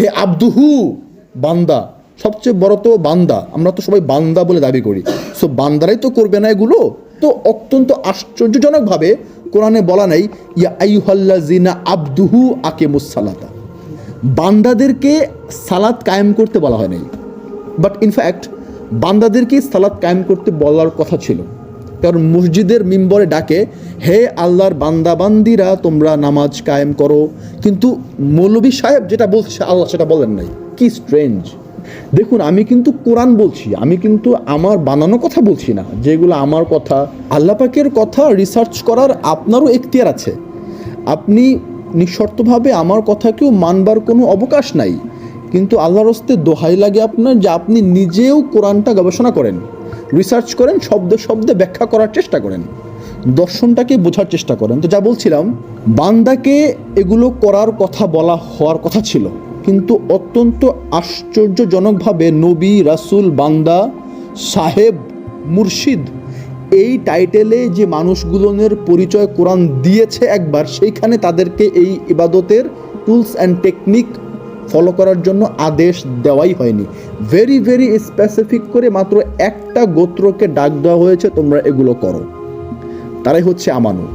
হে আব্দুহু, বান্দা। সবচেয়ে বড় তো বান্দা। আমরা তো সবাই বান্দা বলে দাবি করি। সো বান্দারাই তো করবে না এগুলো? তো অত্যন্ত আশ্চর্যজনকভাবে কোরআনে বলা নাই, ইয়া আইহাল্লা জিনা আব্দুহু আকেমুসালাতা বান্দাদেরকে সালাত কায়েম করতে বলা হয় নাই। বাট ইনফ্যাক্ট বান্দাদেরকে সালাত কায়েম করতে বলার কথা ছিল। কারণ মসজিদের মিম্বরে ডাকে, হে আল্লাহর বান্দাবান্দিরা, তোমরা নামাজ কায়েম করো। কিন্তু মৌলবী সাহেব যেটা বলছে আল্লাহ সেটা বলেন নাই। কি স্ট্রেঞ্জ দেখুন, আমি কিন্তু কোরআন বলছি, আমি কিন্তু আমার বানানো কথা বলছি না। যেগুলো আমার কথা, আল্লাহ পাকের কথা রিসার্চ করার আপনারও এখতিয়ার আছে। আপনি নিঃশর্তভাবে আমার কথাকেও মানবার কোনো অবকাশ নাই। কিন্তু আল্লাহর হস্তে দোহাই লাগে আপনার যে আপনি নিজেও কোরআনটা গবেষণা করেন। রিসার্চ করেন, শব্দ শব্দে ব্যাখ্যা করার চেষ্টা করেন। দর্শনটাকে বোঝার চেষ্টা করেন। তো যা বলছিলাম, বান্দাকে এগুলো করার কথা বলা হওয়ার কথা ছিল। কিন্তু অত্যন্ত আশ্চর্যজনকভাবে নবী, রাসূল, বান্দা, সাহেব, মুর্শিদ এই টাইটেলে যে মানুষগুলোনের পরিচয় কোরআন দিয়েছে একবার, সেইখানে তাদেরকে এই ইবাদতের টুলস অ্যান্ড টেকনিক ফলো করার জন্য আদেশ দেওয়াই হয়নি। ভেরি ভেরি স্পেসিফিক করে মাত্র একটা গোত্রকে ডাক দেওয়া হয়েছে, তোমরা এগুলো করো। তারাই হচ্ছে আমানু।